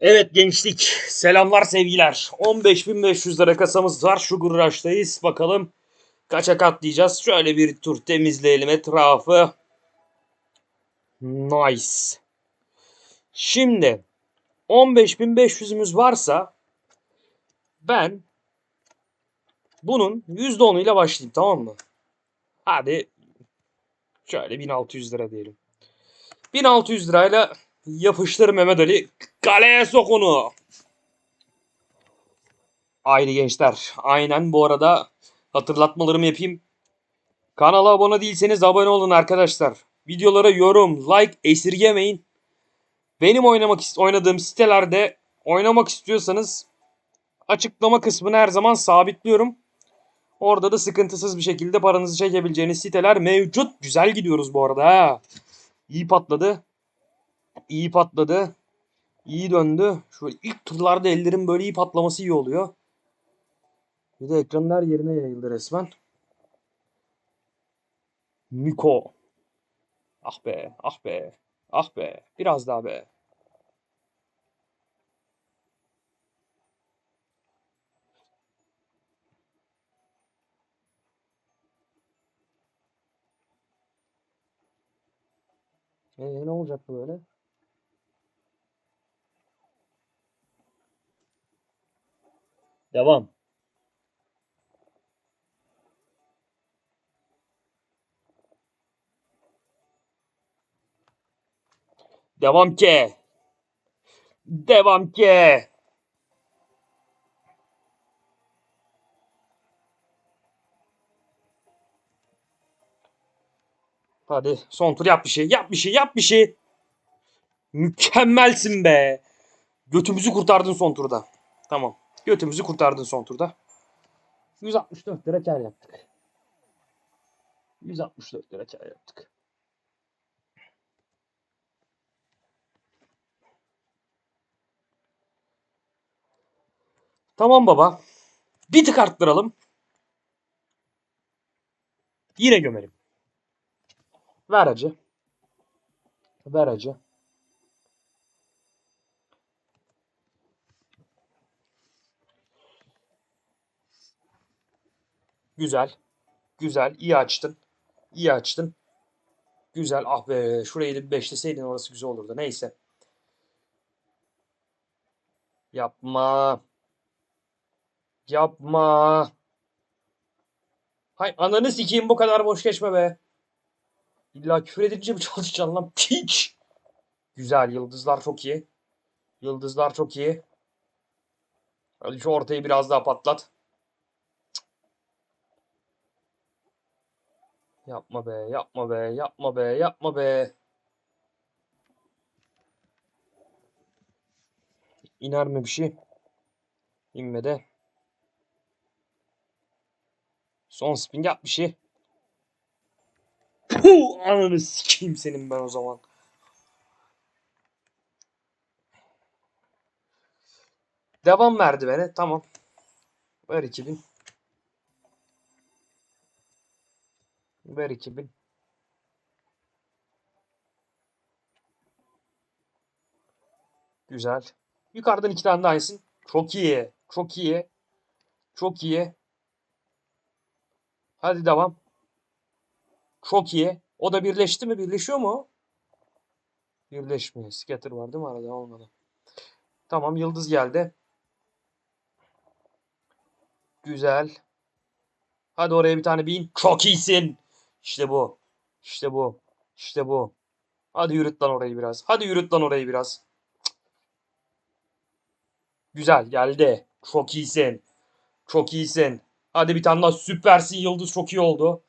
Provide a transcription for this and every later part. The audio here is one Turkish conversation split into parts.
Evet gençlik. Selamlar sevgiler. 15.500 lira kasamız var. Sugar Rush'tayız. Bakalım kaça katlayacağız. Şöyle bir tur temizleyelim etrafı. Nice. Şimdi 15.500'ümüz varsa ben bunun %10'uyla başlayayım tamam mı? Hadi şöyle 1600 lira diyelim. 1600 lirayla yapıştır Mehmet Ali. Kaleye sok onu. Haydi gençler. Aynen bu arada hatırlatmalarımı yapayım. Kanala abone değilseniz abone olun arkadaşlar. Videolara yorum, like esirgemeyin. Benim oynamak oynadığım sitelerde oynamak istiyorsanız açıklama kısmını her zaman sabitliyorum. Orada da sıkıntısız bir şekilde paranızı çekebileceğiniz siteler mevcut. Güzel gidiyoruz bu arada ha. İyi patladı. İyi patladı. İyi döndü. Şöyle ilk turlarda ellerin böyle iyi patlaması iyi oluyor. Bir de ekranın her yerine yayıldı resmen. Miko. Ah be, ah be, ah be. Biraz daha be. Ee, ne olacak böyle? Devam. Devam ki. Devam ki. Hadi son tur yap bir şey. Yap bir şey. Yap bir şey. Mükemmelsin be. Götümüzü kurtardın son turda. Tamam. Götümüzü kurtardın son turda. 164 lira kar yaptık. 164 lira kar yaptık. Tamam baba. Bir tık arttıralım. Yine gömelim. Ver acı. Ver acı. Güzel. Güzel. İyi açtın. İyi açtın. Güzel. Ah be. Şurayı da beşleseydin orası güzel olurdu. Neyse. Yapma. Yapma. Hay ananı sikeyim bu kadar boş geçme be. İlla küfür edince mi çalışacaksın lan? Piç. Güzel. Yıldızlar çok iyi. Yıldızlar çok iyi. Hadi şu ortayı biraz daha patlat. Yapma be, yapma be, yapma be, yapma be. İner mi bir şey? İnmedi. Son spin yap bir şey. Puh, ananı sikeyim senin ben o zaman. Devam merdivene. Tamam. Ver 2000. Ver 2000. Güzel. Yukarıdan iki tane daha. Çok iyi. Çok iyi. Çok iyi. Hadi devam. Çok iyi. O da birleşti mi? Birleşiyor mu? Birleşmiyor. Scatter var değil mi arada? Olmadı. Tamam yıldız geldi. Güzel. Hadi oraya bir tane bin. Çok iyisin. İşte bu. İşte bu. İşte bu. Hadi yürüt lan orayı biraz. Hadi yürüt lan orayı biraz. Güzel geldi. Çok iyisin. Çok iyisin. Hadi bir tane daha süpersin yıldız çok iyi oldu.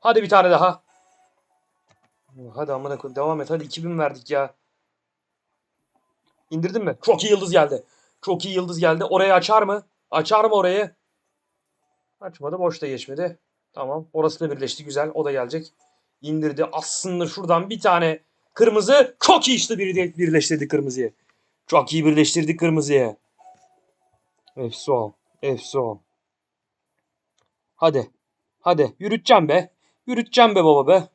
Hadi bir tane daha. Hadi amına koyayım devam et. Hadi 2000 verdik ya. İndirdin mi? Çok iyi yıldız geldi. Çok iyi yıldız geldi. Orayı açar mı? Açar mı orayı? Açmadı. Boş da geçmedi. Tamam. Orası da birleşti. Güzel. O da gelecek. İndirdi. Aslında şuradan bir tane kırmızı. Çok iyi işte bir birleştirdik kırmızıyı. Çok iyi birleştirdik kırmızıyı. Efso. Efso. Hadi. Hadi. Yürüteceğim be. Yürüteceğim be baba be.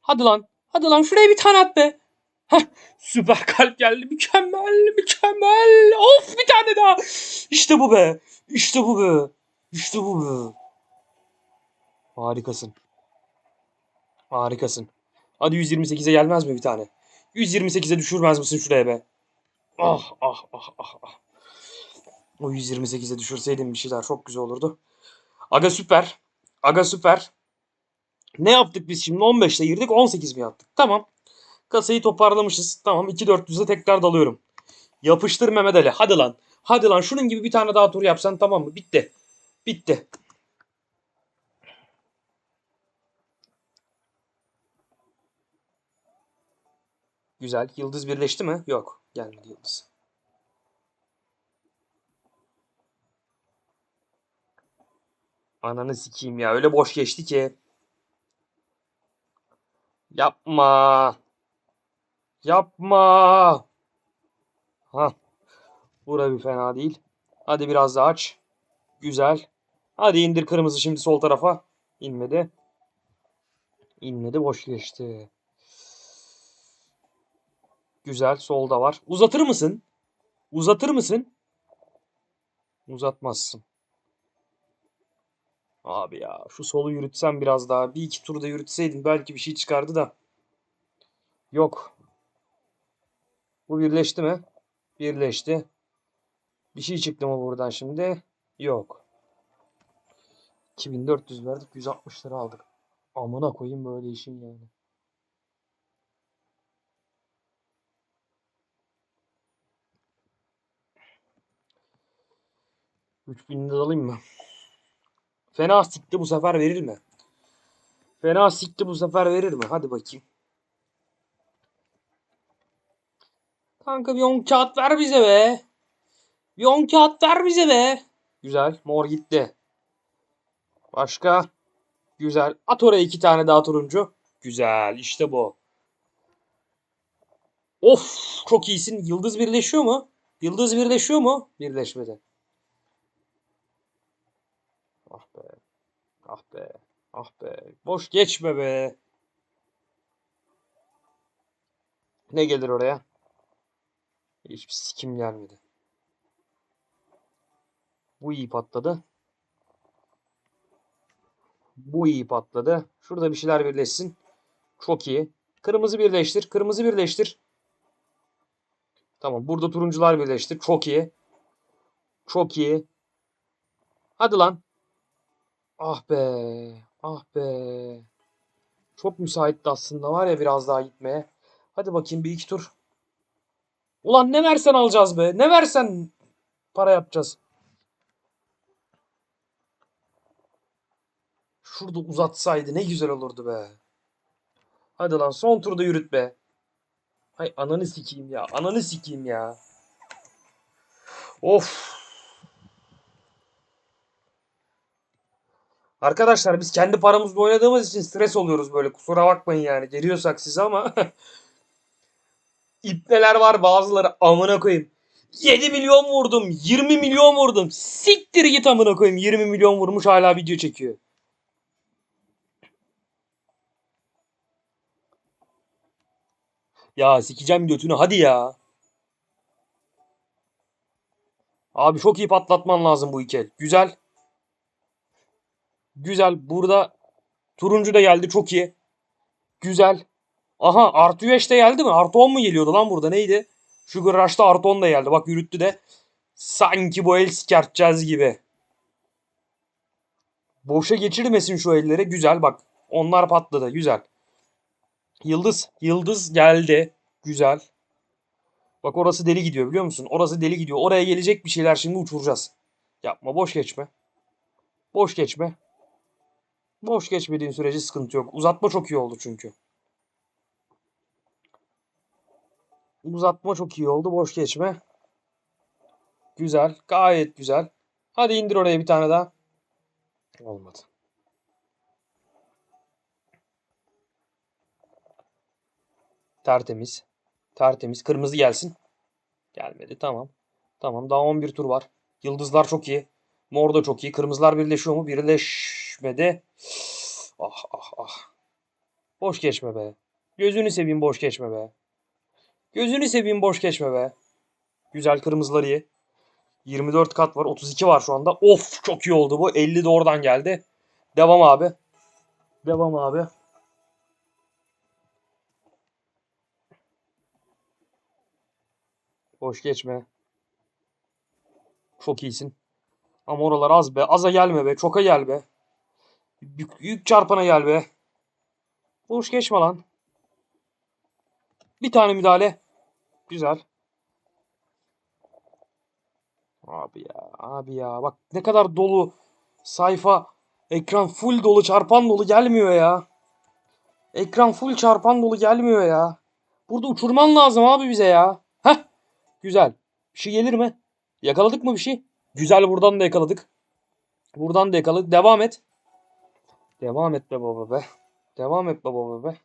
Hadi lan. Hadi lan şuraya bir tane at be. Hah, süper kalp geldi. Mükemmel, mükemmel. Of bir tane daha. İşte bu be. İşte bu be. İşte bu be. Harikasın. Harikasın. Hadi 128'e gelmez mi bir tane? 128'e düşürmez misin şuraya be? Ah ah ah ah ah. O 128'e düşürseydim bir şeyler çok güzel olurdu. Aga süper. Aga süper. Ne yaptık biz şimdi? 15'te girdik 18 mi yaptık? Tamam. Kasayı toparlamışız. Tamam 2400'e tekrar dalıyorum. Yapıştır Mehmet Ali. Hadi lan. Hadi lan şunun gibi bir tane daha tur yapsan tamam mı? Bitti. Bitti. Güzel. Yıldız birleşti mi? Yok. Gelmedi yıldız. Ananı sikeyim ya. Öyle boş geçti ki. Yapma. Yapma. Ha. Bura bir fena değil. Hadi biraz daha aç. Güzel. Hadi indir kırmızı şimdi sol tarafa. İnmedi. İnmedi boş geçti. Güzel solda var. Uzatır mısın? Uzatır mısın? Uzatmazsın. Abi ya şu solu yürütsem biraz daha. Bir iki turda yürütseydim belki bir şey çıkardı da. Yok. Bu birleşti mi? Birleşti. Bir şey çıktı mı buradan şimdi? Yok. 2400 verdik 160 lira aldık. Amına koyayım böyle işin yani. Üç bin lira alayım mı? Fena sikti bu sefer verir mi? Fena sikti bu sefer verir mi? Hadi bakayım. Kanka bir 10 kağıt ver bize be. Bir 10 kağıt ver bize be. Güzel. Mor gitti. Başka? Güzel. At oraya iki tane daha turuncu. Güzel. İşte bu. Of çok iyisin. Yıldız birleşiyor mu? Yıldız birleşiyor mu? Birleşmedi. Ah be. Ah be. Ah be. Boş geçme be. Ne gelir oraya? Hiçbir sikim gelmedi. Bu iyi patladı. Bu iyi patladı. Şurada bir şeyler birleşsin. Çok iyi. Kırmızı birleştir. Kırmızı birleştir. Tamam. Burada turuncular birleştir. Çok iyi. Çok iyi. Hadi lan. Ah be. Ah be. Çok müsaitti aslında var ya biraz daha gitmeye. Hadi bakayım bir iki tur. Ulan ne versen alacağız be. Ne versen para yapacağız. Şurada uzatsaydı ne güzel olurdu be. Hadi lan son turda yürüt be. Hay ananı sikeyim ya. Ananı sikeyim ya. Of. Arkadaşlar biz kendi paramızla oynadığımız için stres oluyoruz böyle. Kusura bakmayın yani. Geliyorsak size ama. İpneler var bazıları amına koyayım. 7 milyon vurdum. 20 milyon vurdum. Siktir git amına koyayım. 20 milyon vurmuş hala video çekiyor. Ya sikeceğim götünü hadi ya. Abi çok iyi patlatman lazım bu iki el. Güzel. Güzel. Burada turuncu da geldi çok iyi. Güzel. Aha artı 5 de geldi mi? Artı 10 mu geliyordu lan burada neydi? Sugar Rush'ta artı 10 da geldi. Bak yürüttü de. Sanki bu el sikerteceğiz gibi. Boşa geçirmesin şu elleri. Güzel bak. Onlar patladı. Güzel. Yıldız. Yıldız geldi. Güzel. Bak orası deli gidiyor biliyor musun? Orası deli gidiyor. Oraya gelecek bir şeyler şimdi uçuracağız. Yapma boş geçme. Boş geçme. Boş geçmediğin sürece sıkıntı yok. Uzatma çok iyi oldu çünkü. Uzatma çok iyi oldu. Boş geçme. Güzel. Gayet güzel. Hadi indir oraya bir tane daha. Olmadı. Tertemiz. Tertemiz. Kırmızı gelsin. Gelmedi. Tamam. Tamam. Daha 11 tur var. Yıldızlar çok iyi. Mor da çok iyi. Kırmızılar birleşiyor mu? Birleşmedi. Ah ah ah. Boş geçme be. Gözünü seveyim boş geçme be. Gözünü seveyim boş geçme be. Güzel kırmızıları ye. 24 kat var. 32 var şu anda. Of çok iyi oldu bu. 50 de oradan geldi. Devam abi. Devam abi. Boş geçme. Çok iyisin. Ama oralar az be. Aza gelme be. Çoka gel be. Yük, yük çarpana gel be. Boş geçme lan. Bir tane müdahale. Güzel. Abi ya. Abi ya. Bak ne kadar dolu sayfa. Ekran full dolu çarpan dolu gelmiyor ya. Ekran full çarpan dolu gelmiyor ya. Burada uçurman lazım abi bize ya. Heh. Güzel. Bir şey gelir mi? Yakaladık mı bir şey? Güzel buradan da yakaladık. Buradan da yakaladık. Devam et. Devam et be baba be. Devam et be baba be.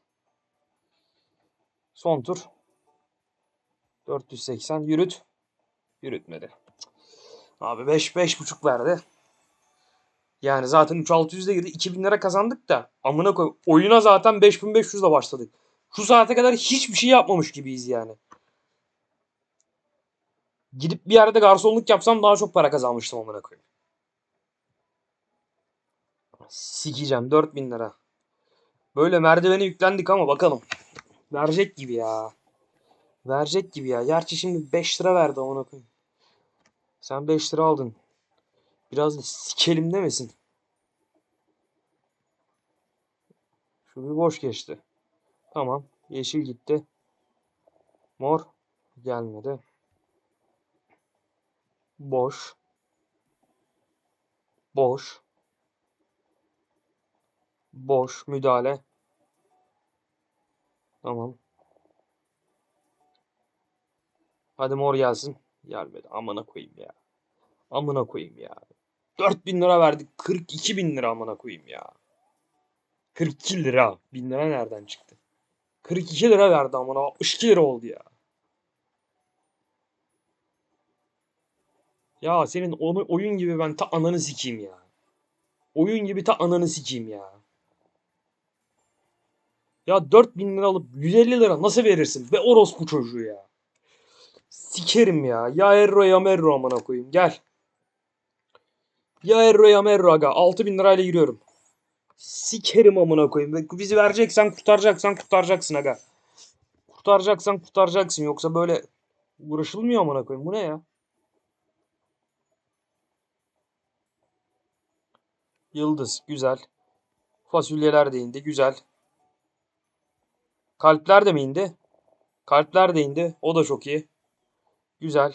Son tur. 480 yürüt. Yürütmedi. Abi 5 5.5 verdi. Yani zaten 3600'de girdi. 2000 lira kazandık da amına koy. Oyuna zaten 5500'de başladık. Şu saate kadar hiçbir şey yapmamış gibiyiz yani. Gidip bir yerde garsonluk yapsam daha çok para kazanmıştım amına koyayım. Sikeceğim 4000 lira. Böyle merdivene yüklendik ama bakalım. Verecek gibi ya. Verecek gibi ya. Gerçi şimdi 5 lira verdi koyayım. Sen 5 lira aldın. Biraz da sikelim demesin. Şu bir boş geçti. Tamam. Yeşil gitti. Mor gelmedi. Boş. Boş. Boş. Müdahale. Tamam. Hadi mor gelsin. Gelmedi. Amına koyayım ya. Amına koyayım ya. 4000 lira verdik. 42 bin lira amına koyayım ya. 42 lira. 1000 lira nereden çıktı? 42 lira verdi amına. 62 lira oldu ya. Ya senin oyun gibi ben ta ananı sikeyim ya. Oyun gibi ta ananı sikeyim ya. Ya 4000 lira alıp 150 lira nasıl verirsin? Be orospu çocuğu ya. Sikerim ya. Ya erro ya merro amına koyayım. Gel. Ya erro ya merro aga. 6000 lirayla giriyorum. Sikerim amına koyayım. Bizi vereceksen kurtaracaksan kurtaracaksın aga. Kurtaracaksan kurtaracaksın. Yoksa böyle uğraşılmıyor amına koyayım. Bu ne ya? Yıldız. Güzel. Fasulyeler de indi. Güzel. Kalpler de mi indi? Kalpler de indi. O da çok iyi. Güzel.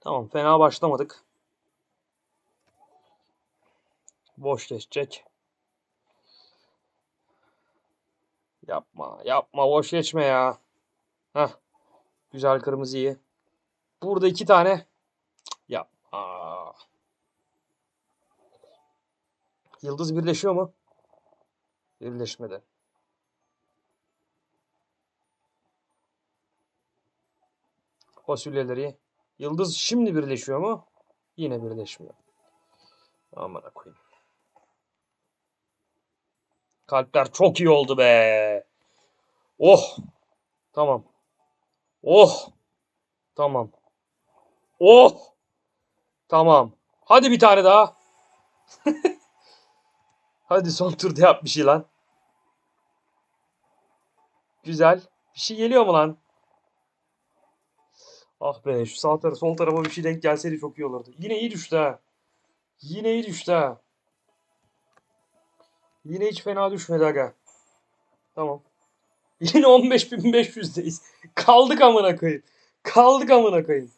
Tamam fena başlamadık. Boş geçecek. Yapma yapma boş geçme ya. Heh. Güzel kırmızıyı. Burada iki tane. Yapma. Yıldız birleşiyor mu? Birleşmedi. Fasulyeleri. Yıldız şimdi birleşiyor mu? Yine birleşmiyor. Amına koyayım. Kalpler çok iyi oldu be. Oh. Tamam. Oh. Tamam. Oh. Tamam. Hadi bir tane daha. Hadi son turda yap bir şey lan. Güzel. Bir şey geliyor mu lan? Ah be şu sağ tarafa sol tarafa bir şey denk gelseydi çok iyi olurdu. Yine iyi düştü ha. Yine iyi düştü ha. Yine hiç fena düşmedi aga. Tamam. Yine 15.500'deyiz. Kaldık amına koyayım. Kaldık amına koyayım.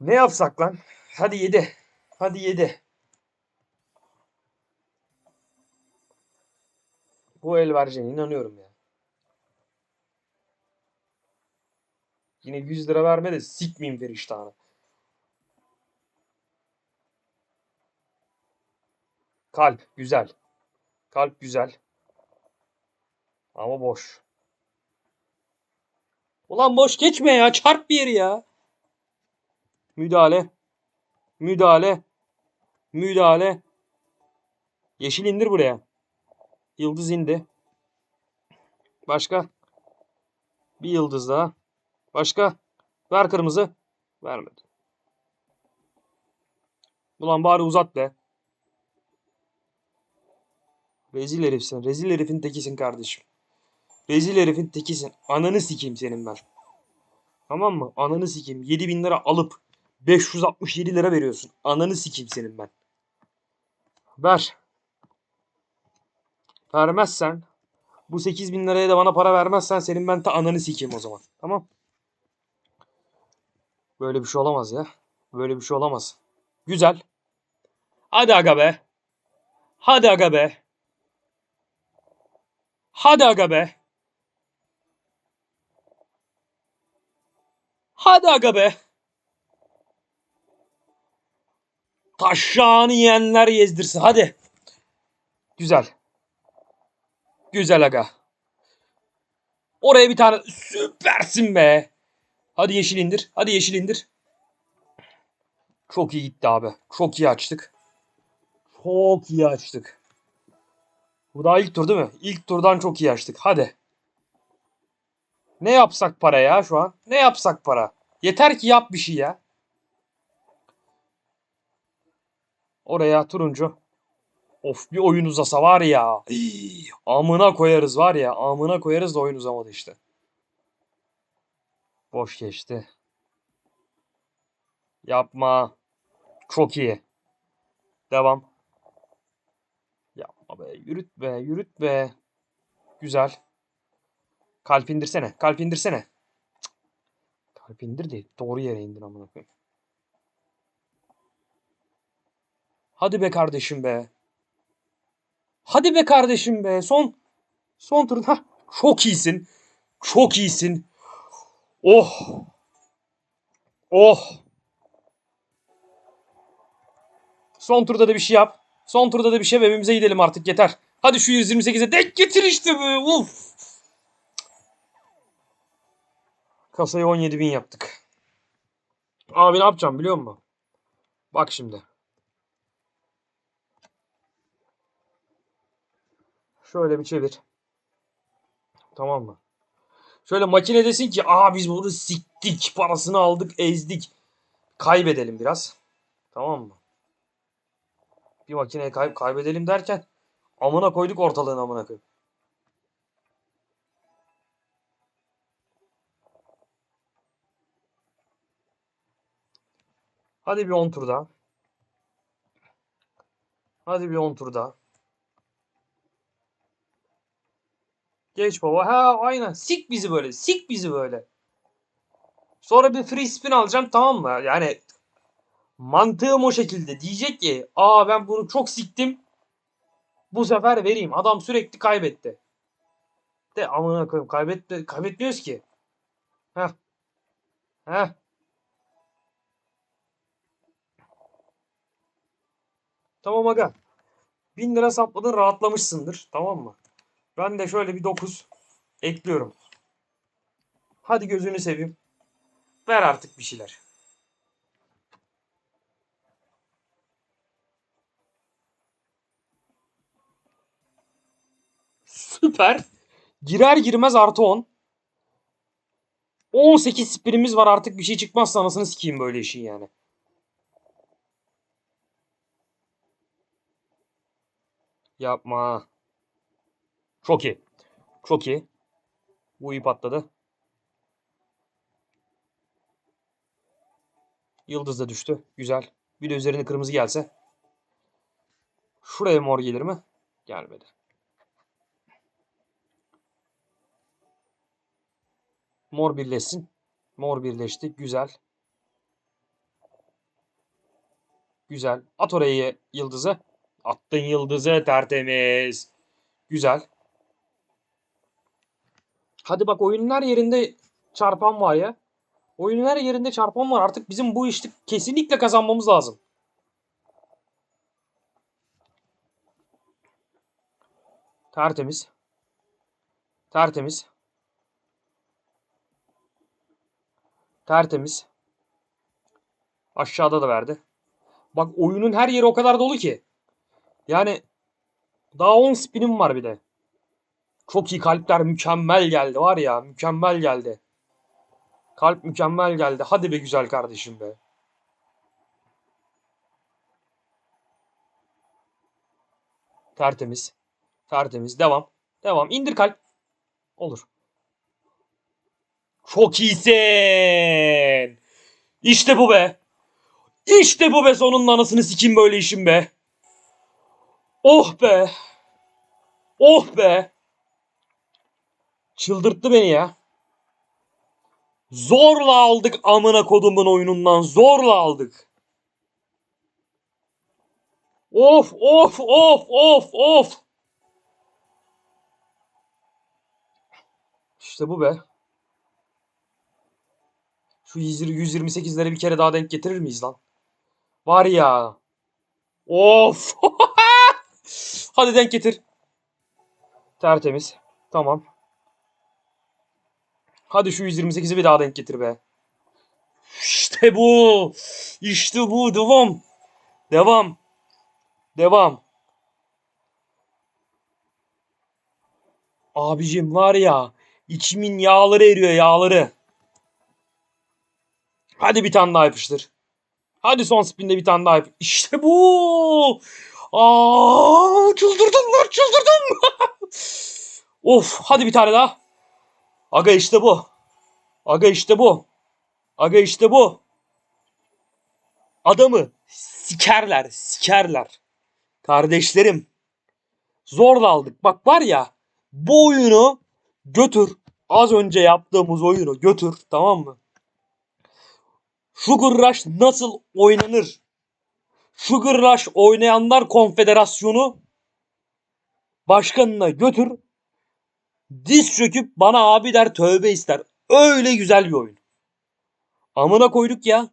Ne yapsak lan? Hadi 7. Hadi 7. Bu el vereceğine inanıyorum ya. Yine 100 lira verme de sikmeyeyim Feriştah'ını. Kalp güzel. Kalp güzel. Ama boş. Ulan boş geçme ya. Çarp bir yeri ya. Müdahale. Müdahale. Müdahale. Yeşil indir buraya. Yıldız indi. Başka? Bir yıldız daha. Başka? Ver kırmızı. Vermedi. Ulan bari uzat be. Rezil herifsin. Rezil herifin tekisin kardeşim. Rezil herifin tekisin. Ananı sikeyim senin ben. Tamam mı? Ananı sikeyim. 7000 lira alıp 567 lira veriyorsun. Ananı sikeyim senin ben. Ver. Vermezsen bu 8000 liraya da bana para vermezsen senin ben ta ananı sikeyim o zaman. Tamam. Böyle bir şey olamaz ya. Böyle bir şey olamaz. Güzel. Hadi aga be. Hadi aga be. Hadi aga be. Hadi aga be. Taşağını yiyenler yezdirsin. Hadi. Güzel. Güzel aga. Oraya bir tane süpersin be. Hadi yeşil indir. Hadi yeşil indir. Çok iyi gitti abi. Çok iyi açtık. Çok iyi açtık. Bu daha ilk tur değil mi? İlk turdan çok iyi açtık. Hadi. Ne yapsak para ya şu an? Ne yapsak para? Yeter ki yap bir şey ya. Oraya turuncu. Of bir oyun uzasa var ya. Hii, amına koyarız var ya. Amına koyarız da oyun uzamadı işte. Boş geçti. Yapma. Çok iyi. Devam. Yapma be. Yürüt be. Yürüt be. Güzel. Kalp indirsene. Kalp indirsene. Cık. Kalp indir değil. Doğru yere indir amına koyayım. Hadi be kardeşim be. Hadi be kardeşim be. Son son turun. Hah, Çok iyisin. Çok iyisin. Oh. Oh. Son turda da bir şey yap. Son turda da bir şey yap. Evimize gidelim artık yeter. Hadi şu 128'e denk getir işte be. Uf. Kasayı 17.000 yaptık. Abi ne yapacağım biliyor musun? Bak şimdi. Şöyle bir çevir. Tamam mı? Şöyle makine desin ki aa biz bunu siktik parasını aldık ezdik. Kaybedelim biraz. Tamam mı? Bir makineyi kay- kaybedelim derken amına koyduk ortalığın amına koyup. Hadi bir 10 tur daha. Hadi bir 10 tur daha. Geç baba. Ha aynen. Sik bizi böyle. Sik bizi böyle. Sonra bir free spin alacağım tamam mı? Yani mantığım o şekilde. Diyecek ki aa ben bunu çok siktim. Bu sefer vereyim. Adam sürekli kaybetti. De amına koyayım kaybetti kaybetmiyoruz ki. Heh. Heh. Tamam aga. 1000 lira sapladın rahatlamışsındır. Tamam mı? Ben de şöyle bir 9 ekliyorum. Hadi gözünü seveyim. Ver artık bir şeyler. Süper. Girer girmez artı 10. 18 spinimiz var artık bir şey çıkmazsa anasını sikeyim böyle işin yani. Yapma. Çok iyi. Çok iyi. Bu iyi patladı. Yıldız da düştü. Güzel. Bir de üzerine kırmızı gelse. Şuraya mor gelir mi? Gelmedi. Mor birleşsin. Mor birleşti. Güzel. Güzel. At oraya yıldızı. Attın yıldızı tertemiz. Güzel. Hadi bak oyunun her yerinde çarpan var ya. Oyunun her yerinde çarpan var. Artık bizim bu işte kesinlikle kazanmamız lazım. Tertemiz. Tertemiz. Tertemiz. Aşağıda da verdi. Bak oyunun her yeri o kadar dolu ki. Yani daha 10 spinim var bir de. Çok iyi kalpler mükemmel geldi var ya mükemmel geldi. Kalp mükemmel geldi. Hadi be güzel kardeşim be. Tertemiz. Tertemiz. Devam. Devam. İndir kalp. Olur. Çok iyisin. İşte bu be. İşte bu be sonunun anasını sikim böyle işim be. Oh be. Oh be. Çıldırttı beni ya. Zorla aldık amına kodumun oyunundan. Zorla aldık. Of of of of of. İşte bu be. Şu 128'leri bir kere daha denk getirir miyiz lan? Var ya. Of. Hadi denk getir. Tertemiz. Tamam. Hadi şu 128'i bir daha denk getir be. İşte bu. İşte bu. Devam. Devam. Devam. Abicim var ya. içimin yağları eriyor yağları. Hadi bir tane daha yapıştır. Hadi son spinde bir tane daha yap. İşte bu. Aa, çıldırdım lan çıldırdım. of hadi bir tane daha. Aga işte bu. Aga işte bu. Aga işte bu. Adamı sikerler, sikerler. Kardeşlerim. Zorla aldık. Bak var ya bu oyunu götür. Az önce yaptığımız oyunu götür. Tamam mı? Sugar Rush nasıl oynanır? Sugar Rush oynayanlar konfederasyonu başkanına götür. Diz çöküp bana abi der tövbe ister. Öyle güzel bir oyun. Amına koyduk ya.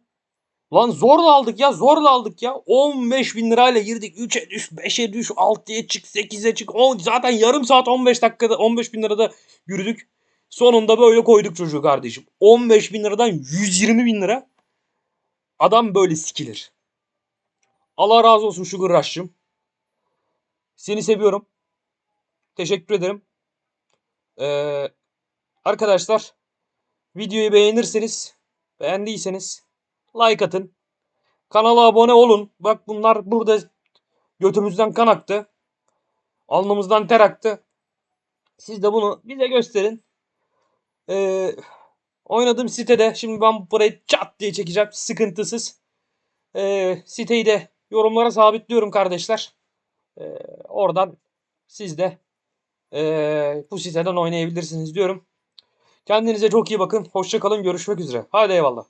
Lan zorla aldık ya zorla aldık ya. 15 bin lirayla girdik. 3'e düş, 5'e düş, 6'ya çık, 8'e çık. 10, zaten yarım saat 15 dakikada 15 bin lirada yürüdük. Sonunda böyle koyduk çocuğu kardeşim. 15 bin liradan 120 bin lira. Adam böyle sikilir. Allah razı olsun Sugar Rush'cığım. Seni seviyorum. Teşekkür ederim. Ee, arkadaşlar videoyu beğenirseniz beğendiyseniz like atın. Kanala abone olun. Bak bunlar burada götümüzden kan aktı. Alnımızdan ter aktı. Siz de bunu bize gösterin. Ee, oynadığım sitede şimdi ben burayı çat diye çekeceğim. Sıkıntısız. Ee, siteyi de yorumlara sabitliyorum kardeşler. Ee, oradan siz de ee, bu siteden oynayabilirsiniz diyorum. Kendinize çok iyi bakın. Hoşçakalın. Görüşmek üzere. Hadi eyvallah.